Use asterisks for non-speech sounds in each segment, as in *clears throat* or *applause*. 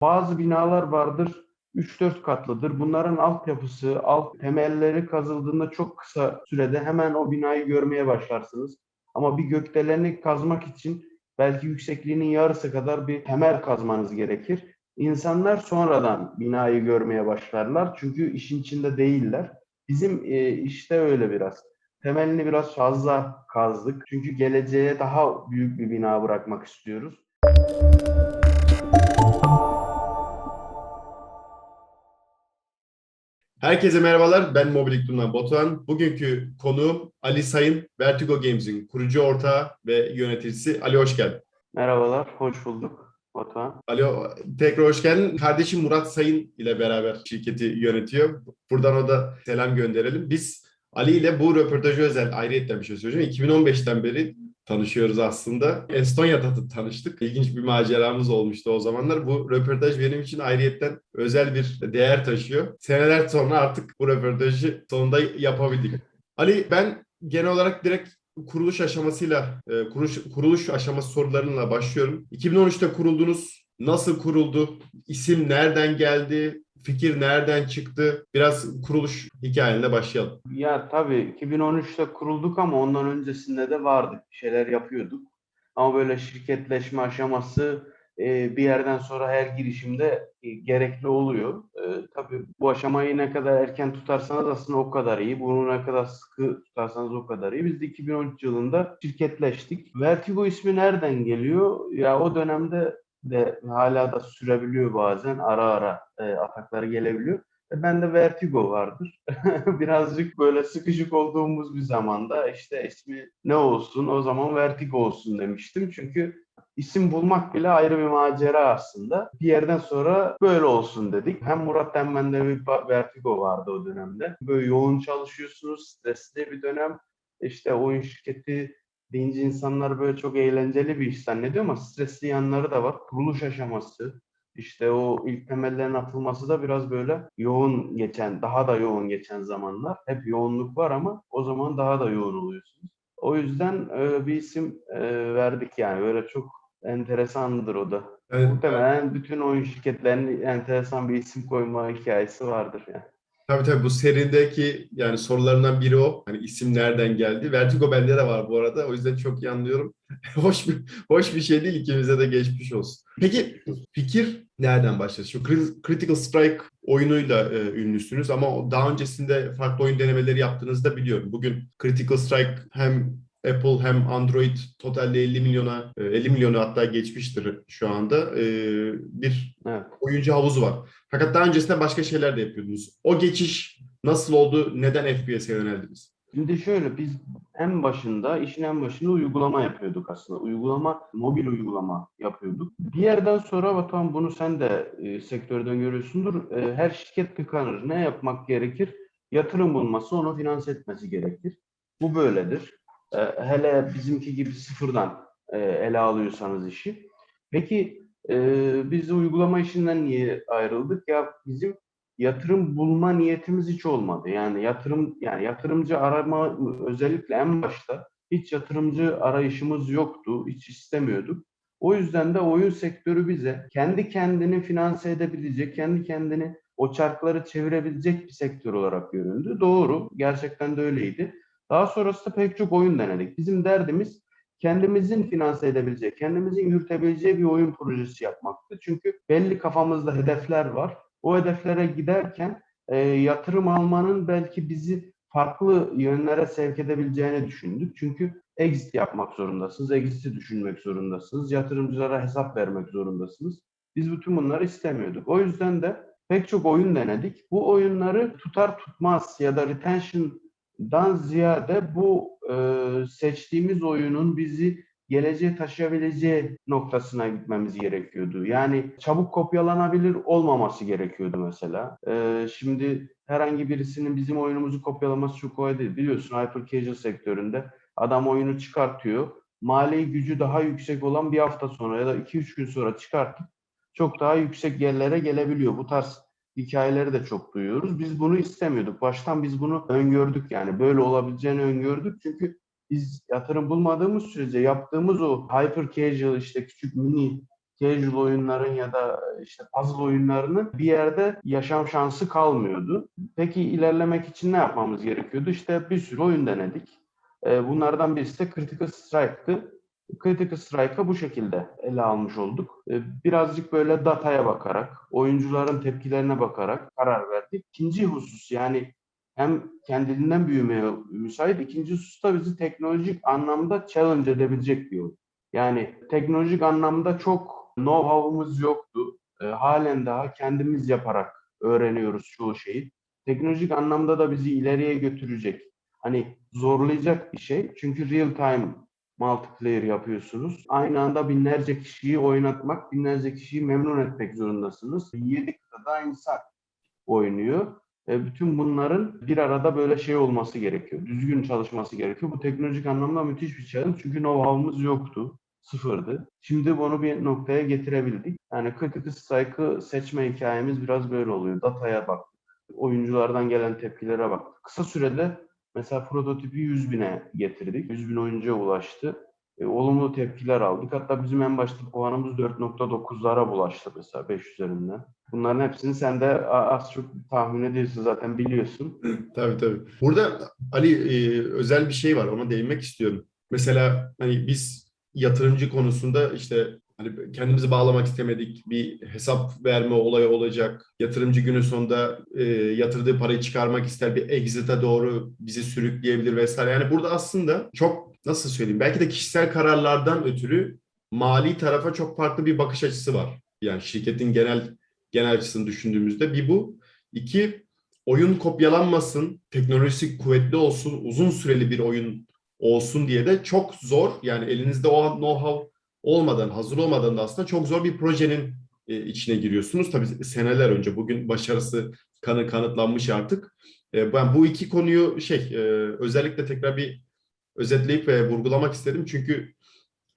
Bazı binalar vardır 3-4 katlıdır. Bunların altyapısı, alt temelleri kazıldığında çok kısa sürede hemen o binayı görmeye başlarsınız. Ama bir gökdeleni kazmak için belki yüksekliğinin yarısı kadar bir temel kazmanız gerekir. İnsanlar sonradan binayı görmeye başlarlar çünkü işin içinde değiller. Bizim e, işte öyle biraz. Temelini biraz fazla kazdık. Çünkü geleceğe daha büyük bir bina bırakmak istiyoruz. Herkese merhabalar. Ben Mobiliktum'dan Batuhan. Bugünkü konuğum Ali Sayın, Vertigo Games'in kurucu ortağı ve yöneticisi. Ali hoş geldin. Merhabalar, hoş bulduk Batuhan. Ali tekrar hoş geldin. Kardeşim Murat Sayın ile beraber şirketi yönetiyor. Buradan o da selam gönderelim. Biz Ali ile bu röportajı özel ayrıyetten bir şey söyleyeceğim. 2015'ten beri tanışıyoruz aslında. Estonya'da tanıştık. İlginç bir maceramız olmuştu o zamanlar. Bu röportaj benim için ayrıyetten özel bir değer taşıyor. Seneler sonra artık bu röportajı sonunda yapabildik. *laughs* Ali ben genel olarak direkt kuruluş aşamasıyla, e, kuruluş, kuruluş aşaması sorularıyla başlıyorum. 2013'te kuruldunuz. Nasıl kuruldu? İsim nereden geldi? Fikir nereden çıktı? Biraz kuruluş hikayenle başlayalım. Ya tabii 2013'te kurulduk ama ondan öncesinde de vardık. Bir şeyler yapıyorduk. Ama böyle şirketleşme aşaması e, bir yerden sonra her girişimde e, gerekli oluyor. E, tabii bu aşamayı ne kadar erken tutarsanız aslında o kadar iyi. Bunu ne kadar sıkı tutarsanız o kadar iyi. Biz de 2013 yılında şirketleştik. Vertigo ismi nereden geliyor? Ya o dönemde de hala da sürebiliyor bazen. Ara ara e, atakları gelebiliyor. E, bende vertigo vardır. *laughs* Birazcık böyle sıkışık olduğumuz bir zamanda işte ismi ne olsun o zaman vertigo olsun demiştim. Çünkü isim bulmak bile ayrı bir macera aslında. Bir yerden sonra böyle olsun dedik. Hem Murat hem bende bir vertigo vardı o dönemde. Böyle yoğun çalışıyorsunuz, stresli bir dönem. İşte oyun şirketi deyince insanlar böyle çok eğlenceli bir iş zannediyor ama stresli yanları da var. Kuruluş aşaması, işte o ilk temellerin atılması da biraz böyle yoğun geçen, daha da yoğun geçen zamanlar. Hep yoğunluk var ama o zaman daha da yoğun oluyorsunuz. O yüzden e, bir isim e, verdik yani. Böyle çok enteresandır o da. Evet. Muhtemelen bütün oyun şirketlerinin enteresan bir isim koyma hikayesi vardır yani. Tabii tabii bu serindeki yani sorularından biri o. Hani isim nereden geldi? Vertigo bende de var bu arada. O yüzden çok iyi anlıyorum. *laughs* hoş bir hoş bir şey değil ikimize de geçmiş olsun. Peki fikir nereden başladı? Şu Critical Strike oyunuyla e, ünlüsünüz ama daha öncesinde farklı oyun denemeleri yaptığınızı da biliyorum. Bugün Critical Strike hem Apple hem Android totalde 50 milyona 50 milyonu hatta geçmiştir şu anda bir Evet. oyuncu havuzu var. Fakat daha öncesinde başka şeyler de yapıyordunuz. O geçiş nasıl oldu? Neden FPS'e yöneldiniz? Şimdi şöyle biz en başında işin en başında uygulama yapıyorduk aslında. Uygulama, mobil uygulama yapıyorduk. Bir yerden sonra Batuhan bunu sen de e, sektörden görüyorsundur. E, her şirket tıkanır. Ne yapmak gerekir? Yatırım bulması, onu finanse etmesi gerekir. Bu böyledir. E, hele bizimki gibi sıfırdan e, ele alıyorsanız işi. Peki e, biz uygulama işinden niye ayrıldık? Ya bizim yatırım bulma niyetimiz hiç olmadı. Yani yatırım yani yatırımcı arama özellikle en başta hiç yatırımcı arayışımız yoktu. Hiç istemiyorduk. O yüzden de oyun sektörü bize kendi kendini finanse edebilecek, kendi kendini o çarkları çevirebilecek bir sektör olarak göründü. Doğru. Gerçekten de öyleydi. Daha sonrasında pek çok oyun denedik. Bizim derdimiz kendimizin finanse edebileceği, kendimizin yürütebileceği bir oyun projesi yapmaktı. Çünkü belli kafamızda hedefler var. O hedeflere giderken e, yatırım almanın belki bizi farklı yönlere sevk edebileceğini düşündük. Çünkü exit yapmak zorundasınız, exit'i düşünmek zorundasınız, yatırımcılara hesap vermek zorundasınız. Biz bütün bunları istemiyorduk. O yüzden de pek çok oyun denedik. Bu oyunları tutar tutmaz ya da retention'dan ziyade bu e, seçtiğimiz oyunun bizi geleceğe taşıyabileceği noktasına gitmemiz gerekiyordu. Yani çabuk kopyalanabilir olmaması gerekiyordu mesela. Ee, şimdi herhangi birisinin bizim oyunumuzu kopyalaması çok kolay değil. Biliyorsun hyper casual sektöründe adam oyunu çıkartıyor. Mali gücü daha yüksek olan bir hafta sonra ya da 2-3 gün sonra çıkartıp çok daha yüksek yerlere gelebiliyor. Bu tarz hikayeleri de çok duyuyoruz. Biz bunu istemiyorduk. Baştan biz bunu öngördük yani. Böyle olabileceğini öngördük. Çünkü biz yatırım bulmadığımız sürece yaptığımız o hyper casual işte küçük mini casual oyunların ya da işte puzzle oyunlarının bir yerde yaşam şansı kalmıyordu. Peki ilerlemek için ne yapmamız gerekiyordu? İşte bir sürü oyun denedik. Bunlardan birisi de Critical Strike'tı. Critical Strike'ı bu şekilde ele almış olduk. Ee, birazcık böyle dataya bakarak, oyuncuların tepkilerine bakarak karar verdik. İkinci husus yani hem kendiliğinden büyümeye müsait, ikinci husus da bizi teknolojik anlamda challenge edebilecek bir oyun. Yani teknolojik anlamda çok know-how'umuz yoktu. E, halen daha kendimiz yaparak öğreniyoruz çoğu şeyi. Teknolojik anlamda da bizi ileriye götürecek. Hani zorlayacak bir şey. Çünkü real time multiplayer yapıyorsunuz. Aynı anda binlerce kişiyi oynatmak, binlerce kişiyi memnun etmek zorundasınız. Yedi kıtada insan oynuyor. E, bütün bunların bir arada böyle şey olması gerekiyor. Düzgün çalışması gerekiyor. Bu teknolojik anlamda müthiş bir challenge. Çünkü know-how'umuz yoktu. Sıfırdı. Şimdi bunu bir noktaya getirebildik. Yani Critical Strike'ı seçme hikayemiz biraz böyle oluyor. Dataya baktık. Oyunculardan gelen tepkilere baktık. Kısa sürede mesela prototipi 100 bine getirdik. 100 bin oyuncuya ulaştı. E, olumlu tepkiler aldık. Hatta bizim en başta puanımız 4.9'lara bulaştı mesela 5 üzerinden. Bunların hepsini sen de az çok tahmin ediyorsun zaten biliyorsun. tabii tabii. Burada Ali e, özel bir şey var ona değinmek istiyorum. Mesela hani biz yatırımcı konusunda işte hani kendimizi bağlamak istemedik. Bir hesap verme olayı olacak. Yatırımcı günün sonunda e, yatırdığı parayı çıkarmak ister. Bir exit'e doğru bizi sürükleyebilir vesaire. Yani burada aslında çok nasıl söyleyeyim belki de kişisel kararlardan ötürü mali tarafa çok farklı bir bakış açısı var. Yani şirketin genel genel açısını düşündüğümüzde bir bu. İki oyun kopyalanmasın, teknolojisi kuvvetli olsun, uzun süreli bir oyun olsun diye de çok zor. Yani elinizde o know-how olmadan, hazır olmadan da aslında çok zor bir projenin e, içine giriyorsunuz. Tabii seneler önce bugün başarısı kanı kanıtlanmış artık. E, ben bu iki konuyu şey e, özellikle tekrar bir özetleyip ve vurgulamak istedim. Çünkü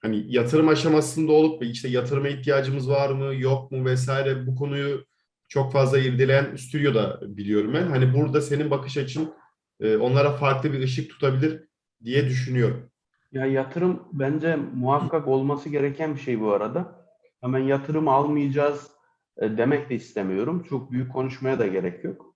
hani yatırım aşamasında olup işte yatırıma ihtiyacımız var mı yok mu vesaire bu konuyu çok fazla irdeleyen stüdyo da biliyorum ben. Hani burada senin bakış açın onlara farklı bir ışık tutabilir diye düşünüyorum. Ya yatırım bence muhakkak olması gereken bir şey bu arada. Hemen yatırım almayacağız e, demek de istemiyorum. Çok büyük konuşmaya da gerek yok.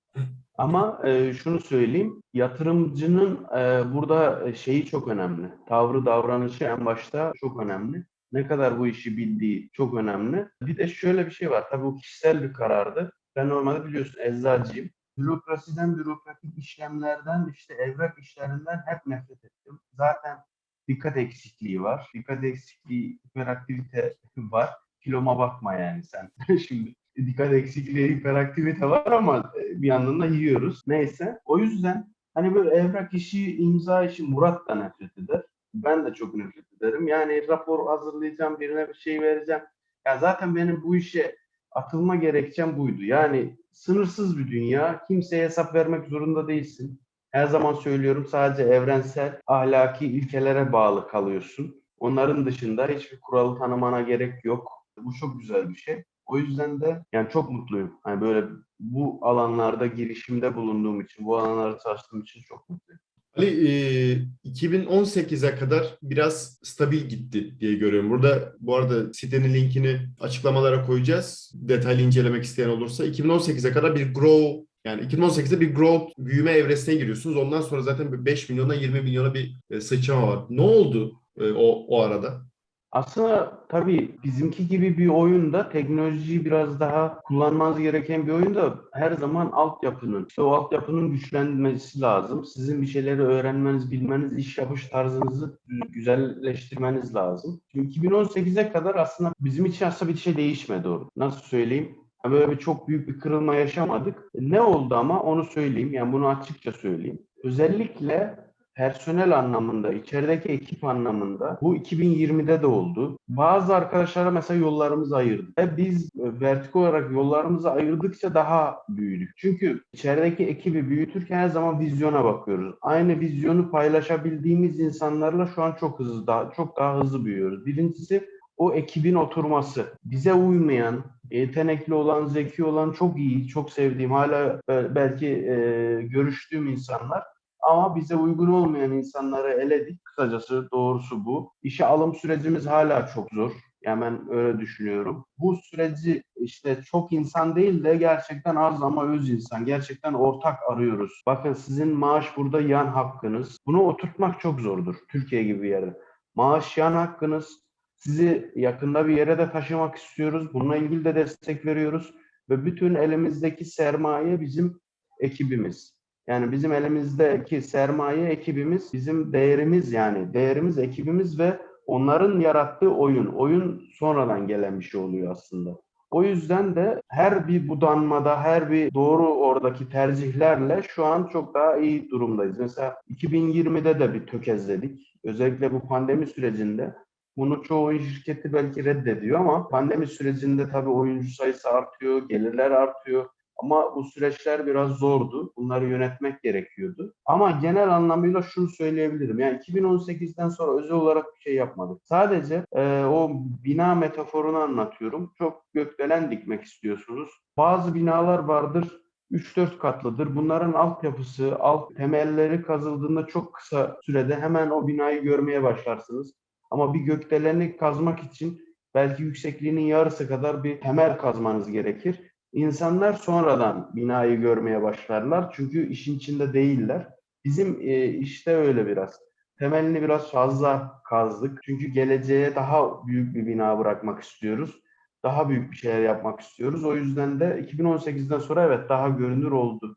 Ama e, şunu söyleyeyim, yatırımcının e, burada şeyi çok önemli. Tavrı, davranışı en başta çok önemli. Ne kadar bu işi bildiği çok önemli. Bir de şöyle bir şey var. Tabii bu kişisel bir karardı. Ben normalde biliyorsun eczacıyım. Bürokrasiden, bürokratik işlemlerden, işte evrak işlerinden hep nefret ettim. Zaten dikkat eksikliği var. Dikkat eksikliği, hiperaktivite *laughs* var. Kiloma bakma yani sen. *laughs* Şimdi dikkat eksikliği, hiperaktivite var ama bir yandan da yiyoruz. Neyse. O yüzden hani böyle evrak işi, imza işi Murat da nefret eder. Ben de çok nefret ederim. Yani rapor hazırlayacağım, birine bir şey vereceğim. Ya zaten benim bu işe atılma gerekçem buydu. Yani sınırsız bir dünya. Kimseye hesap vermek zorunda değilsin. Her zaman söylüyorum sadece evrensel ahlaki ilkelere bağlı kalıyorsun. Onların dışında hiçbir kuralı tanımana gerek yok. Bu çok güzel bir şey. O yüzden de yani çok mutluyum. Hani böyle bu alanlarda girişimde bulunduğum için, bu alanlarda çalıştığım için çok mutluyum. Ali e, 2018'e kadar biraz stabil gitti diye görüyorum. Burada bu arada sitenin linkini açıklamalara koyacağız. Detaylı incelemek isteyen olursa. 2018'e kadar bir grow yani 2018'de bir growth büyüme evresine giriyorsunuz. Ondan sonra zaten 5 milyona 20 milyona bir e, sıçrama var. Ne oldu e, o, o arada? Aslında tabii bizimki gibi bir oyunda teknolojiyi biraz daha kullanmanız gereken bir oyunda her zaman altyapının, işte o altyapının güçlenmesi lazım. Sizin bir şeyleri öğrenmeniz, bilmeniz, iş yapış tarzınızı güzelleştirmeniz lazım. Şimdi 2018'e kadar aslında bizim için aslında bir şey değişmedi orada. Nasıl söyleyeyim? Böyle bir çok büyük bir kırılma yaşamadık. Ne oldu ama onu söyleyeyim. Yani bunu açıkça söyleyeyim. Özellikle personel anlamında, içerideki ekip anlamında bu 2020'de de oldu. Bazı arkadaşlara mesela yollarımızı ayırdık. Ve biz vertik olarak yollarımızı ayırdıkça daha büyüdük. Çünkü içerideki ekibi büyütürken her zaman vizyona bakıyoruz. Aynı vizyonu paylaşabildiğimiz insanlarla şu an çok hızlı, daha, çok daha hızlı büyüyoruz. Birincisi o ekibin oturması. Bize uymayan, yetenekli olan, zeki olan, çok iyi, çok sevdiğim, hala belki e, görüştüğüm insanlar ama bize uygun olmayan insanları eledik. Kısacası doğrusu bu. İşe alım sürecimiz hala çok zor. Yani ben öyle düşünüyorum. Bu süreci işte çok insan değil de gerçekten az ama öz insan. Gerçekten ortak arıyoruz. Bakın sizin maaş burada yan hakkınız. Bunu oturtmak çok zordur Türkiye gibi bir yerde. Maaş yan hakkınız. Sizi yakında bir yere de taşımak istiyoruz. Bununla ilgili de destek veriyoruz. Ve bütün elimizdeki sermaye bizim ekibimiz. Yani bizim elimizdeki sermaye ekibimiz, bizim değerimiz yani. Değerimiz ekibimiz ve onların yarattığı oyun. Oyun sonradan gelen bir şey oluyor aslında. O yüzden de her bir budanmada, her bir doğru oradaki tercihlerle şu an çok daha iyi durumdayız. Mesela 2020'de de bir tökezledik. Özellikle bu pandemi sürecinde. Bunu çoğu oyun şirketi belki reddediyor ama pandemi sürecinde tabii oyuncu sayısı artıyor, gelirler artıyor. Ama bu süreçler biraz zordu. Bunları yönetmek gerekiyordu. Ama genel anlamıyla şunu söyleyebilirim. Yani 2018'den sonra özel olarak bir şey yapmadık. Sadece e, o bina metaforunu anlatıyorum. Çok gökdelen dikmek istiyorsunuz. Bazı binalar vardır 3-4 katlıdır. Bunların altyapısı, alt temelleri kazıldığında çok kısa sürede hemen o binayı görmeye başlarsınız. Ama bir gökdeleni kazmak için belki yüksekliğinin yarısı kadar bir temel kazmanız gerekir. İnsanlar sonradan binayı görmeye başlarlar çünkü işin içinde değiller. Bizim e, işte öyle biraz. Temelini biraz fazla kazdık. Çünkü geleceğe daha büyük bir bina bırakmak istiyoruz. Daha büyük bir şeyler yapmak istiyoruz. O yüzden de 2018'den sonra evet daha görünür oldu.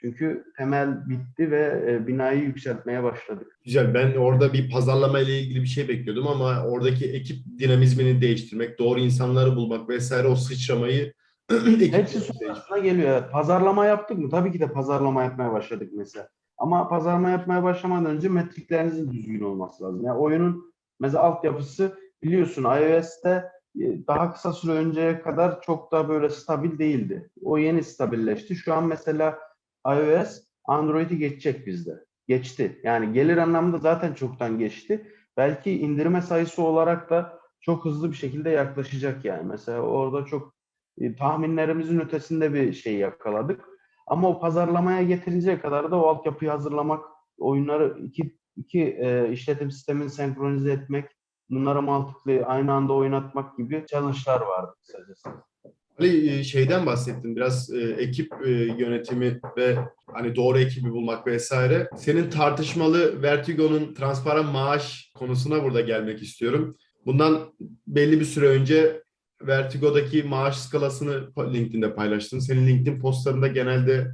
Çünkü temel bitti ve e, binayı yükseltmeye başladık. Güzel. Ben orada bir pazarlama ile ilgili bir şey bekliyordum ama oradaki ekip dinamizmini değiştirmek, doğru insanları bulmak vesaire o sıçramayı *clears throat* Hepsi sonrasına geliyor. Pazarlama yaptık mı? Tabii ki de pazarlama yapmaya başladık mesela. Ama pazarlama yapmaya başlamadan önce metriklerinizin düzgün olması lazım. Yani oyunun mesela altyapısı biliyorsun iOS'te e, daha kısa süre önceye kadar çok da böyle stabil değildi. O yeni stabilleşti. Şu an mesela iOS Android'i geçecek bizde. Geçti. Yani gelir anlamında zaten çoktan geçti. Belki indirme sayısı olarak da çok hızlı bir şekilde yaklaşacak yani. Mesela orada çok e, tahminlerimizin ötesinde bir şey yakaladık. Ama o pazarlamaya getirecek kadar da o altyapıyı hazırlamak, oyunları iki, iki e, işletim sistemini senkronize etmek, bunları mantıklı aynı anda oynatmak gibi challenge'lar vardı kısacası. Ali e, şeyden bahsettin biraz e, ekip e, yönetimi ve hani doğru ekibi bulmak vesaire. Senin tartışmalı Vertigo'nun transparan maaş konusuna burada gelmek istiyorum. Bundan belli bir süre önce Vertigo'daki maaş skalasını LinkedIn'de paylaştın. Senin LinkedIn postlarında genelde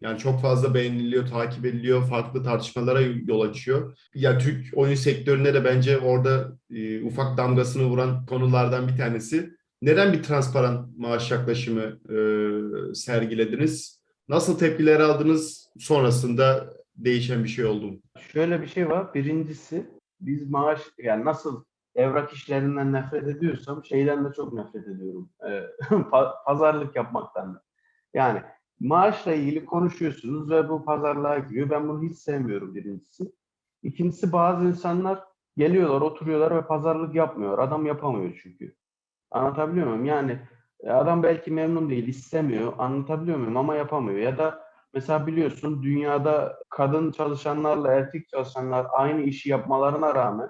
yani çok fazla beğeniliyor, takip ediliyor, farklı tartışmalara yol açıyor. Ya Türk oyun sektöründe de bence orada e, ufak damgasını vuran konulardan bir tanesi. Neden bir transparan maaş yaklaşımı e, sergilediniz? Nasıl tepkiler aldınız? Sonrasında değişen bir şey oldu mu? Şöyle bir şey var. Birincisi biz maaş yani nasıl evrak işlerinden nefret ediyorsam şeyden de çok nefret ediyorum. *laughs* Pa- pazarlık yapmaktan da. Yani maaşla ilgili konuşuyorsunuz ve bu pazarlığa giriyor. Ben bunu hiç sevmiyorum birincisi. İkincisi bazı insanlar geliyorlar, oturuyorlar ve pazarlık yapmıyor. Adam yapamıyor çünkü. Anlatabiliyor muyum? Yani e, adam belki memnun değil, istemiyor. Anlatabiliyor muyum? Ama yapamıyor. Ya da mesela biliyorsun dünyada kadın çalışanlarla erkek çalışanlar aynı işi yapmalarına rağmen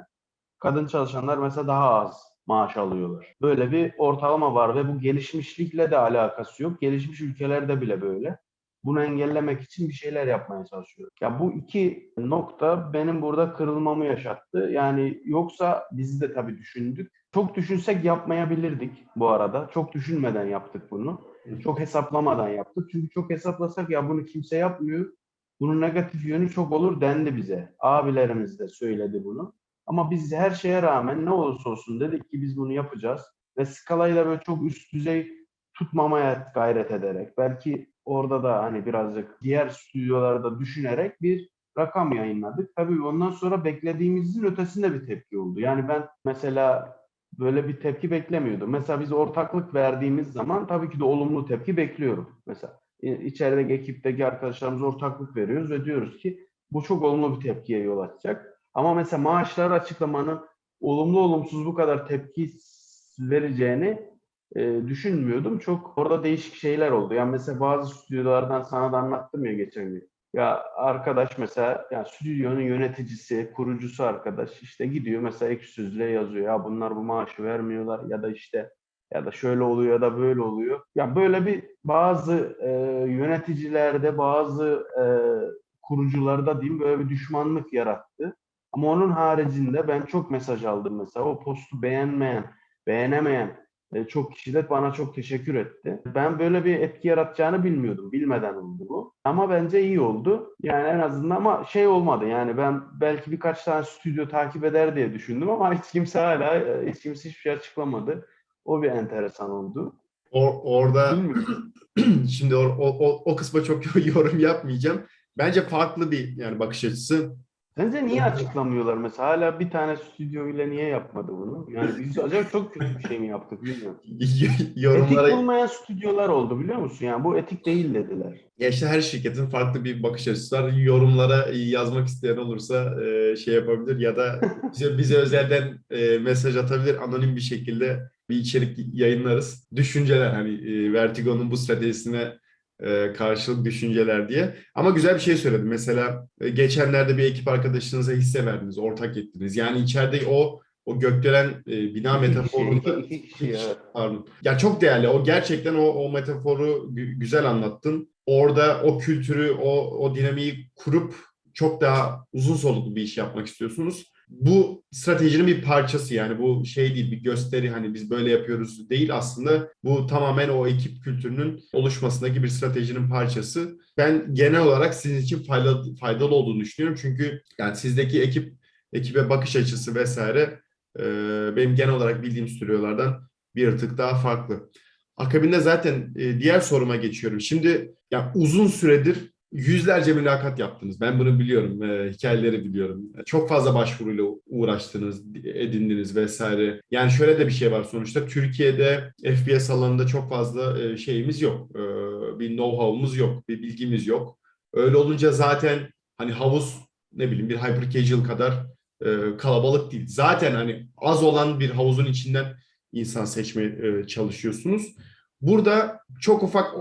kadın çalışanlar mesela daha az maaş alıyorlar. Böyle bir ortalama var ve bu gelişmişlikle de alakası yok. Gelişmiş ülkelerde bile böyle. Bunu engellemek için bir şeyler yapmaya çalışıyor. Ya bu iki nokta benim burada kırılmamı yaşattı. Yani yoksa biz de tabii düşündük. Çok düşünsek yapmayabilirdik bu arada. Çok düşünmeden yaptık bunu. Çok hesaplamadan yaptık. Çünkü çok hesaplasak ya bunu kimse yapmıyor. Bunun negatif yönü çok olur dendi bize. Abilerimiz de söyledi bunu. Ama biz her şeye rağmen ne olursa olsun dedik ki biz bunu yapacağız. Ve skalayı da böyle çok üst düzey tutmamaya gayret ederek belki orada da hani birazcık diğer stüdyolarda düşünerek bir rakam yayınladık. Tabii ondan sonra beklediğimizin ötesinde bir tepki oldu. Yani ben mesela böyle bir tepki beklemiyordum. Mesela biz ortaklık verdiğimiz zaman tabii ki de olumlu tepki bekliyorum. Mesela e, içerideki ekipteki arkadaşlarımız ortaklık veriyoruz ve diyoruz ki bu çok olumlu bir tepkiye yol açacak. Ama mesela maaşlar açıklamanın olumlu olumsuz bu kadar tepki vereceğini e, düşünmüyordum. Çok orada değişik şeyler oldu. Yani mesela bazı stüdyolardan sana da anlattım ya geçen gün. Ya arkadaş mesela ya stüdyonun yöneticisi, kurucusu arkadaş işte gidiyor mesela ek sözlüğe yazıyor. Ya bunlar bu maaşı vermiyorlar ya da işte ya da şöyle oluyor ya da böyle oluyor. Ya böyle bir bazı e, yöneticilerde bazı e, kurucularda diyeyim böyle bir düşmanlık yarattı. Ama onun haricinde ben çok mesaj aldım mesela. O postu beğenmeyen, beğenemeyen çok kişi de bana çok teşekkür etti. Ben böyle bir etki yaratacağını bilmiyordum. Bilmeden oldu bu. Ama bence iyi oldu. Yani en azından ama şey olmadı. Yani ben belki birkaç tane stüdyo takip eder diye düşündüm ama *laughs* hiç kimse hala e, hiç kimse hiçbir şey açıklamadı. O bir enteresan oldu. Or- orada *clears throat* şimdi o, o, o, o kısma çok *laughs* yorum yapmayacağım. Bence farklı bir yani bakış açısı. Sence niye açıklamıyorlar mesela? Hala bir tane stüdyo ile niye yapmadı bunu? Yani biz acaba çok kötü bir şey mi yaptık bilmiyorum. *laughs* Etik Yorumlara bulmayan stüdyolar oldu biliyor musun? Yani bu etik değil dediler. Ya işte her şirketin farklı bir bakış açısı var. Yorumlara yazmak isteyen olursa e, şey yapabilir ya da bize, bize özelden e, mesaj atabilir. Anonim bir şekilde bir içerik yayınlarız. Düşünceler hani e, Vertigo'nun bu stratejisine e, karşılık düşünceler diye. Ama güzel bir şey söyledim. Mesela e, geçenlerde bir ekip arkadaşınıza hisse verdiniz, ortak ettiniz. Yani içeride o o gökdelen e, bina kişi, metaforunda. Pardon. Ya çok değerli. O gerçekten o, o metaforu gü- güzel anlattın. Orada o kültürü, o, o dinamiği kurup çok daha uzun soluklu bir iş yapmak istiyorsunuz. Bu stratejinin bir parçası yani bu şey değil bir gösteri hani biz böyle yapıyoruz değil aslında bu tamamen o ekip kültürünün oluşmasındaki bir stratejinin parçası. Ben genel olarak sizin için faydalı, faydalı olduğunu düşünüyorum çünkü yani sizdeki ekip ekibe bakış açısı vesaire e, benim genel olarak bildiğim stüdyolardan bir tık daha farklı. Akabinde zaten e, diğer soruma geçiyorum. Şimdi ya uzun süredir yüzlerce mülakat yaptınız. Ben bunu biliyorum. e, hikayeleri biliyorum. Çok fazla başvuruyla uğraştınız, edindiniz vesaire. Yani şöyle de bir şey var sonuçta. Türkiye'de FPS alanında çok fazla e, şeyimiz yok. E, bir know-how'umuz yok, bir bilgimiz yok. Öyle olunca zaten hani havuz ne bileyim bir hyper casual kadar e, kalabalık değil. Zaten hani az olan bir havuzun içinden insan seçmeye e, çalışıyorsunuz. Burada çok ufak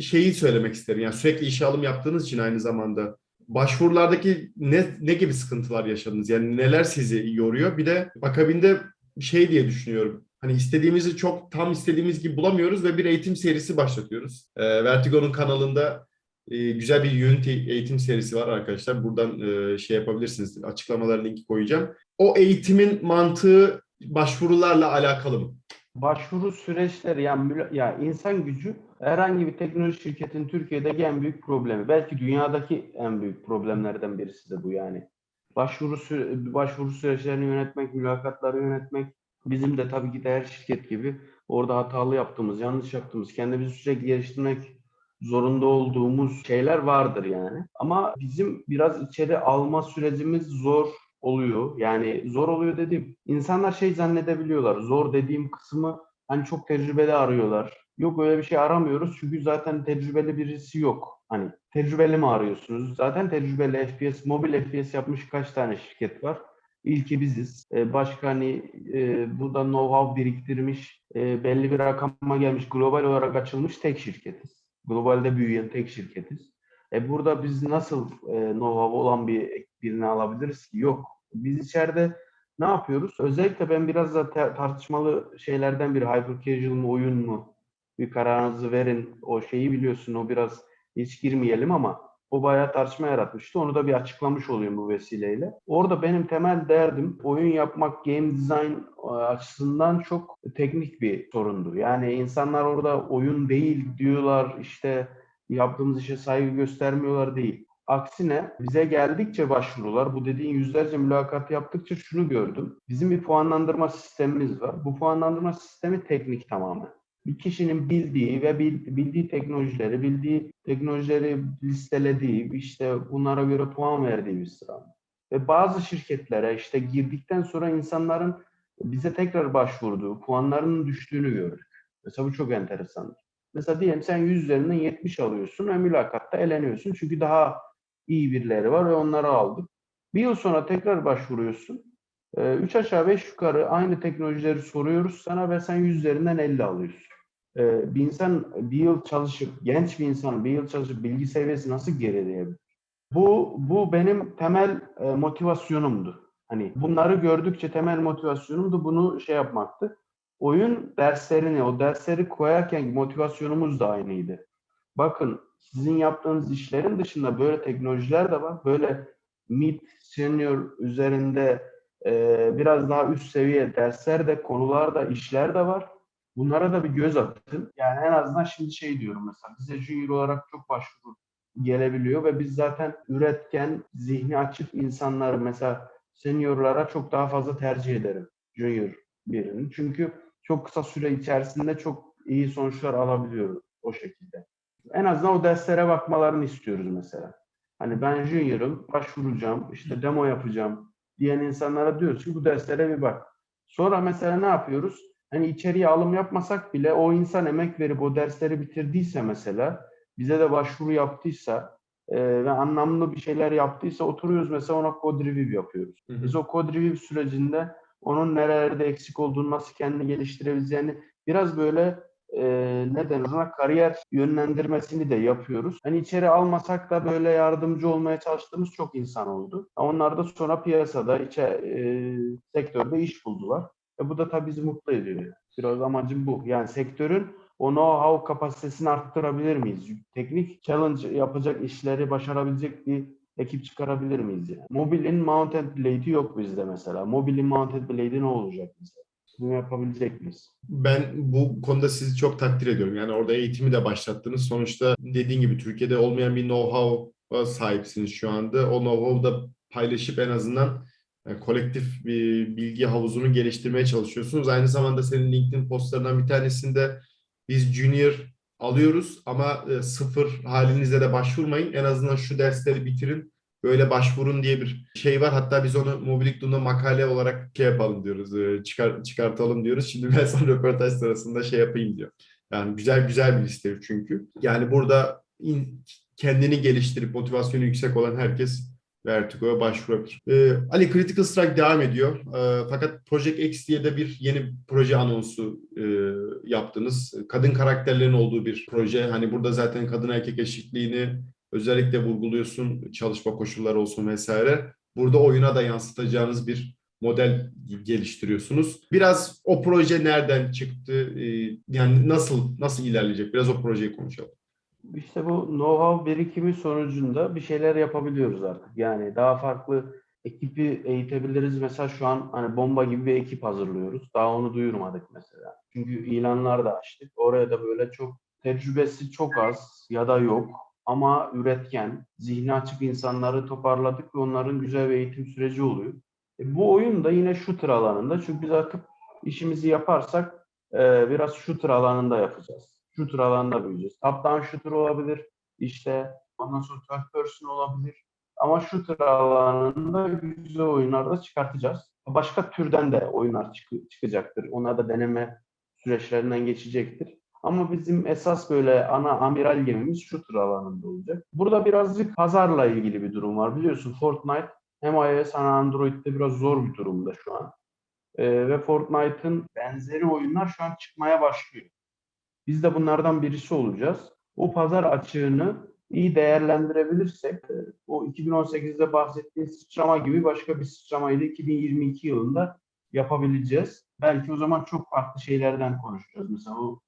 şeyi söylemek isterim. Yani sürekli işe alım yaptığınız için aynı zamanda başvurulardaki ne ne gibi sıkıntılar yaşadınız? Yani neler sizi yoruyor? Bir de akabinde şey diye düşünüyorum. Hani istediğimizi çok tam istediğimiz gibi bulamıyoruz ve bir eğitim serisi başlatıyoruz. E, Vertigo'nun kanalında e, güzel bir Unity eğitim serisi var arkadaşlar. Buradan e, şey yapabilirsiniz. Açıklamalara linki koyacağım. O eğitimin mantığı başvurularla alakalı mı? Başvuru süreçleri yani müla- ya insan gücü herhangi bir teknoloji şirketin Türkiye'deki en büyük problemi. Belki dünyadaki en büyük problemlerden birisi de bu yani. Başvuru sü- başvuru süreçlerini yönetmek, mülakatları yönetmek bizim de tabii ki de her şirket gibi orada hatalı yaptığımız, yanlış yaptığımız, kendimizi sürekli geliştirmek zorunda olduğumuz şeyler vardır yani. Ama bizim biraz içeri alma sürecimiz zor oluyor. Yani zor oluyor dediğim insanlar şey zannedebiliyorlar. Zor dediğim kısmı hani çok tecrübeli arıyorlar. Yok öyle bir şey aramıyoruz çünkü zaten tecrübeli birisi yok. Hani tecrübeli mi arıyorsunuz? Zaten tecrübeli FPS, mobil FPS yapmış kaç tane şirket var? İlki biziz. Ee, başka hani e, burada know-how biriktirmiş, e, belli bir rakama gelmiş, global olarak açılmış tek şirketiz. Globalde büyüyen tek şirketiz. E burada biz nasıl e, know-how olan bir birini alabiliriz ki? Yok. Biz içeride ne yapıyoruz? Özellikle ben biraz da ta- tartışmalı şeylerden biri hyper casual mı oyun mu? Bir kararınızı verin. O şeyi biliyorsun. O biraz hiç girmeyelim ama o bayağı tartışma yaratmıştı. Onu da bir açıklamış olayım bu vesileyle. Orada benim temel derdim oyun yapmak game design e, açısından çok teknik bir sorundu. Yani insanlar orada oyun değil diyorlar işte yaptığımız işe saygı göstermiyorlar değil. Aksine bize geldikçe başvurular, bu dediğin yüzlerce mülakat yaptıkça şunu gördüm. Bizim bir puanlandırma sistemimiz var. Bu puanlandırma sistemi teknik tamamen. Bir kişinin bildiği ve bil- bildiği teknolojileri, bildiği teknolojileri listelediği, işte bunlara göre puan verdiği bir sıra. Ve bazı şirketlere işte girdikten sonra insanların bize tekrar başvurduğu, puanlarının düştüğünü gördük. Mesela bu çok enteresan. Mesela diyelim sen 100 üzerinden 70 alıyorsun ve mülakatta eleniyorsun. Çünkü daha iyi birileri var ve onları aldık. Bir yıl sonra tekrar başvuruyorsun. 3 aşağı 5 yukarı aynı teknolojileri soruyoruz sana ve sen 100 üzerinden 50 alıyorsun. Ee, Bir insan bir yıl çalışıp, genç bir insan bir yıl çalışıp bilgi seviyesi nasıl gerileyebilir? Bu bu benim temel e, motivasyonumdu. Hani bunları gördükçe temel motivasyonumdu bunu şey yapmaktı. Oyun derslerini, o dersleri koyarken motivasyonumuz da aynıydı. Bakın sizin yaptığınız işlerin dışında böyle teknolojiler de var. Böyle mid, senior üzerinde e, biraz daha üst seviye dersler de, konular da, işler de var. Bunlara da bir göz atın. Yani en azından şimdi şey diyorum mesela bize junior olarak çok başvuru gelebiliyor ve biz zaten üretken, zihni açık insanlar mesela seniorlara çok daha fazla tercih ederim junior birini. Çünkü çok kısa süre içerisinde çok iyi sonuçlar alabiliyoruz o şekilde. En azından o derslere bakmalarını istiyoruz mesela. Hani ben junior'ım, başvuracağım, işte demo yapacağım diyen insanlara diyoruz ki bu derslere bir bak. Sonra mesela ne yapıyoruz? Hani içeriye alım yapmasak bile o insan emek verip o dersleri bitirdiyse mesela, bize de başvuru yaptıysa e, ve anlamlı bir şeyler yaptıysa oturuyoruz mesela ona code review yapıyoruz. Hı hı. Biz o code review sürecinde onun nerelerde eksik olduğunu, nasıl kendini geliştirebileceğini biraz böyle e, ne denir ona kariyer yönlendirmesini de yapıyoruz. Hani içeri almasak da böyle yardımcı olmaya çalıştığımız çok insan oldu. Onlar da sonra piyasada, içe, e, sektörde iş buldular. E bu da tabii bizi mutlu ediyor. Biraz amacım bu. Yani sektörün o know-how kapasitesini arttırabilir miyiz? Teknik challenge yapacak işleri başarabilecek bir ekip çıkarabilir miyiz yani? Mobilin mounted blade'i yok bizde mesela. Mobilin mounted blade'i ne olacak mesela? Bunu yapabilecek miyiz? Ben bu konuda sizi çok takdir ediyorum. Yani orada eğitimi de başlattınız. Sonuçta dediğin gibi Türkiye'de olmayan bir know-how'a sahipsiniz şu anda. O know-how'u da paylaşıp en azından e, kolektif bir bilgi havuzunu geliştirmeye çalışıyorsunuz. Aynı zamanda senin LinkedIn postlarından bir tanesinde biz junior alıyoruz ama e, sıfır halinizde de başvurmayın. En azından şu dersleri bitirin. Böyle başvurun diye bir şey var. Hatta biz onu Mobiliktun'da makale olarak şey yapalım diyoruz. e, Çıkar, çıkartalım diyoruz. Şimdi ben sana *laughs* röportaj sırasında şey yapayım diyor. Yani güzel güzel bir liste çünkü. Yani burada in- kendini geliştirip motivasyonu yüksek olan herkes Vertigo'ya başvurabilir. Ee, Ali Critical Strike devam ediyor. Ee, fakat Project X diye de bir yeni proje anonsu e, yaptınız. Kadın karakterlerin olduğu bir proje. Hani burada zaten kadın erkek eşitliğini özellikle vurguluyorsun. Çalışma koşulları olsun vesaire. Burada oyuna da yansıtacağınız bir model geliştiriyorsunuz. Biraz o proje nereden çıktı? Ee, yani nasıl nasıl ilerleyecek? Biraz o projeyi konuşalım. İşte bu know-how birikimi sonucunda bir şeyler yapabiliyoruz artık. Yani daha farklı ekibi eğitebiliriz. Mesela şu an hani bomba gibi bir ekip hazırlıyoruz. Daha onu duyurmadık mesela. Çünkü ilanlar da açtık. Oraya da böyle çok tecrübesi çok az ya da yok ama üretken, zihni açık insanları toparladık ve onların güzel bir eğitim süreci oluyor. E, bu oyun da yine shooter alanında. Çünkü biz artık işimizi yaparsak e, biraz shooter alanında yapacağız. Shooter alanında büyüyeceğiz. Top down shooter olabilir. İşte ondan sonra third person olabilir. Ama shooter alanında güzel oyunlar da çıkartacağız. Başka türden de oyunlar çık- çıkacaktır. Onlar da deneme süreçlerinden geçecektir. Ama bizim esas böyle ana amiral gemimiz shooter alanında olacak. Burada birazcık pazarla ilgili bir durum var. Biliyorsun Fortnite hem iOS hem Android'de biraz zor bir durumda şu an. Ee, ve Fortnite'ın benzeri oyunlar şu an çıkmaya başlıyor. Biz de bunlardan birisi olacağız. O pazar açığını iyi değerlendirebilirsek e, o 2018'de bahsettiğim sıçrama gibi başka bir sıçramayı da 2022 yılında yapabileceğiz. Belki o zaman çok farklı şeylerden konuşacağız mesela o,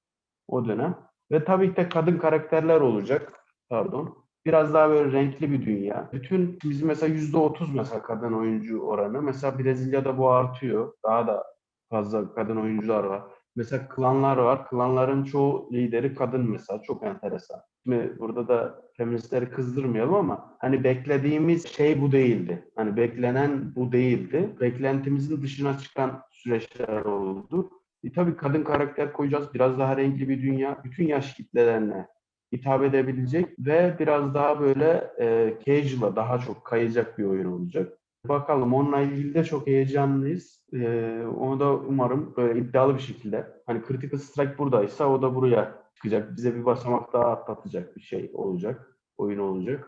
o dönem. Ve tabii ki de kadın karakterler olacak. Pardon. Biraz daha böyle renkli bir dünya. Bütün bizim mesela %30 mesela kadın oyuncu oranı. Mesela Brezilya'da bu artıyor. Daha da fazla kadın oyuncular var. Mesela klanlar var. Klanların çoğu lideri kadın mesela. Çok enteresan. Şimdi burada da feministleri kızdırmayalım ama hani beklediğimiz şey bu değildi. Hani beklenen bu değildi. Beklentimizin dışına çıkan süreçler oldu. E tabii kadın karakter koyacağız. Biraz daha renkli bir dünya. Bütün yaş kitlelerine hitap edebilecek ve biraz daha böyle e, casual'a daha çok kayacak bir oyun olacak. Bakalım onunla ilgili de çok heyecanlıyız. Ee, onu da umarım böyle iddialı bir şekilde. Hani Critical Strike buradaysa o da buraya çıkacak. Bize bir basamak daha atlatacak bir şey olacak. Oyun olacak.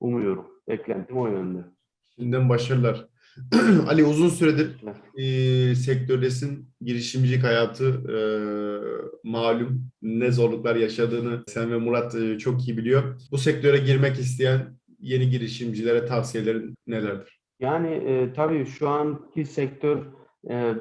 Umuyorum. Beklentim o yönde. Şimdiden başarılar. *clears throat* Ali uzun süredir e, sektördesin. Girişimcilik hayatı e, malum ne zorluklar yaşadığını sen ve Murat e, çok iyi biliyor. Bu sektöre girmek isteyen yeni girişimcilere tavsiyelerin nelerdir? Yani e, tabii şu anki sektör e,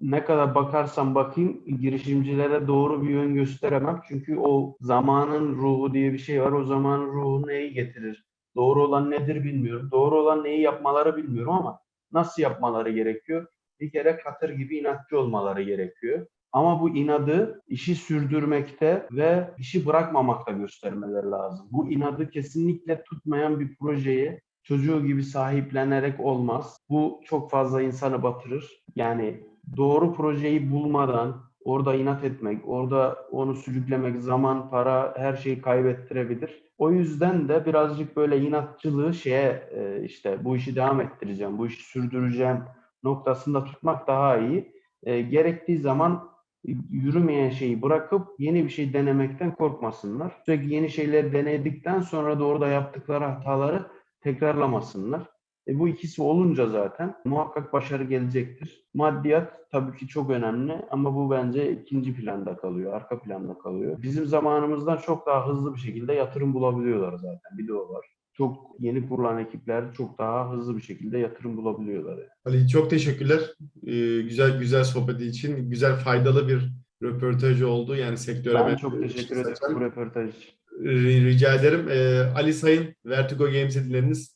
ne kadar bakarsam bakayım girişimcilere doğru bir yön gösteremem. Çünkü o zamanın ruhu diye bir şey var. O zamanın ruhu neyi getirir? Doğru olan nedir bilmiyorum. Doğru olan neyi yapmaları bilmiyorum ama nasıl yapmaları gerekiyor? Bir kere katır gibi inatçı olmaları gerekiyor. Ama bu inadı işi sürdürmekte ve işi bırakmamakta göstermeleri lazım. Bu inadı kesinlikle tutmayan bir projeyi çocuğu gibi sahiplenerek olmaz. Bu çok fazla insanı batırır. Yani doğru projeyi bulmadan orada inat etmek, orada onu sürüklemek zaman, para, her şeyi kaybettirebilir. O yüzden de birazcık böyle inatçılığı şeye e, işte bu işi devam ettireceğim, bu işi sürdüreceğim noktasında tutmak daha iyi. E, gerektiği zaman yürümeyen şeyi bırakıp yeni bir şey denemekten korkmasınlar. Sürekli yeni şeyler denedikten sonra da orada yaptıkları hataları tekrarlamasınlar. E bu ikisi olunca zaten muhakkak başarı gelecektir. Maddiyat tabii ki çok önemli ama bu bence ikinci planda kalıyor, arka planda kalıyor. Bizim zamanımızdan çok daha hızlı bir şekilde yatırım bulabiliyorlar zaten. Bir de o var. Çok yeni kurulan ekipler çok daha hızlı bir şekilde yatırım bulabiliyorlar. yani. Ali çok teşekkürler. Ee, güzel güzel sohbeti için. Güzel faydalı bir röportaj oldu. Yani sektöre Ben ben- çok teşekkür ederim bu röportaj için. Rica ederim. Ee, Ali Sayın, Vertigo Games'i dinlediniz.